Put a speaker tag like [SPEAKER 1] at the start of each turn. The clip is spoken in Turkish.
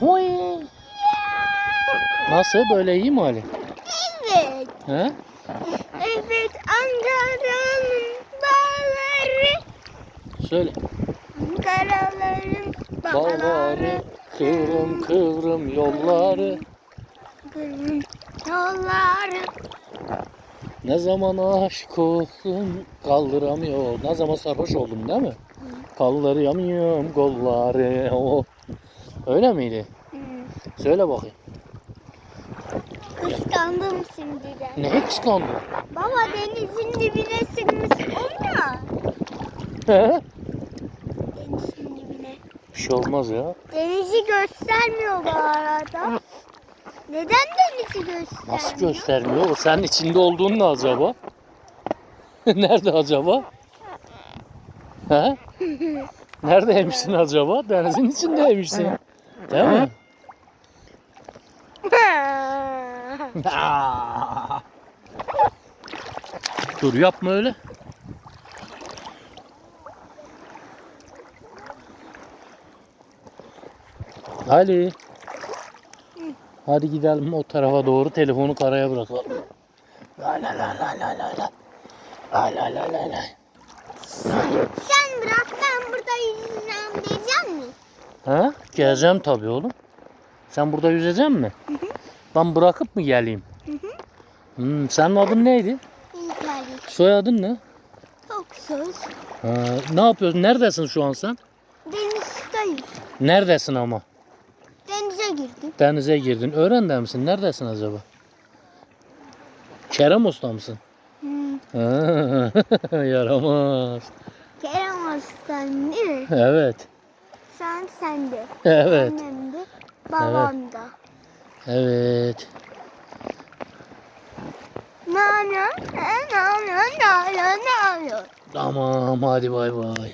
[SPEAKER 1] Huy. Nasıl böyle iyi mi Ali?
[SPEAKER 2] Evet.
[SPEAKER 1] He?
[SPEAKER 2] Evet Ankara'nın bağları.
[SPEAKER 1] Söyle.
[SPEAKER 2] Ankaraların
[SPEAKER 1] Bağları, kıvrım kıvrım yolları.
[SPEAKER 2] Kırmızı Yolları.
[SPEAKER 1] Ne zaman aşık oldum kaldıramıyor. Ne zaman sarhoş oldum değil mi? Kaldıramıyorum kolları. O. Öyle miydi?
[SPEAKER 2] Hı.
[SPEAKER 1] Söyle bakayım.
[SPEAKER 2] Kıskandım şimdiden.
[SPEAKER 1] Ne kıskandın?
[SPEAKER 2] Baba denizin dibine sığmış olma.
[SPEAKER 1] He?
[SPEAKER 2] Denizin dibine.
[SPEAKER 1] Bir şey olmaz ya.
[SPEAKER 2] Denizi göstermiyor bu arada. Neden denizi göstermiyor?
[SPEAKER 1] Nasıl göstermiyor? O senin içinde olduğun ne acaba? Nerede acaba? He? Neredeymişsin acaba? Denizin içindeymişsin. Değil mi? Dur yapma öyle. Ali. Hadi gidelim o tarafa doğru telefonu karaya bırakalım. La la la la la la la. La la la la la.
[SPEAKER 2] Sen bırak ben burada yüzeceğim diyeceğim mi?
[SPEAKER 1] Ha? Geleceğim tabii oğlum. Sen burada yüzeceksin mi? Ben bırakıp mı geleyim?
[SPEAKER 2] Hı hı.
[SPEAKER 1] Hmm, senin adın neydi?
[SPEAKER 2] İlkali.
[SPEAKER 1] Soyadın ne?
[SPEAKER 2] Çok söz.
[SPEAKER 1] Ha, ne yapıyorsun? Neredesin şu an sen?
[SPEAKER 2] Denizdeyim.
[SPEAKER 1] Neredesin ama?
[SPEAKER 2] Denize girdim.
[SPEAKER 1] Denize girdin. Öğrende misin? Neredesin acaba? Kerem Usta mısın?
[SPEAKER 2] Hı.
[SPEAKER 1] Ha, Yaramaz.
[SPEAKER 2] Kerem Aslan değil mi?
[SPEAKER 1] Evet.
[SPEAKER 2] Sen sende.
[SPEAKER 1] Evet.
[SPEAKER 2] Annem de. Babam da.
[SPEAKER 1] Evet.
[SPEAKER 2] Ne yapıyor? Ne yapıyor? Ne yapıyor? Ne yapıyor?
[SPEAKER 1] Tamam hadi bay bay.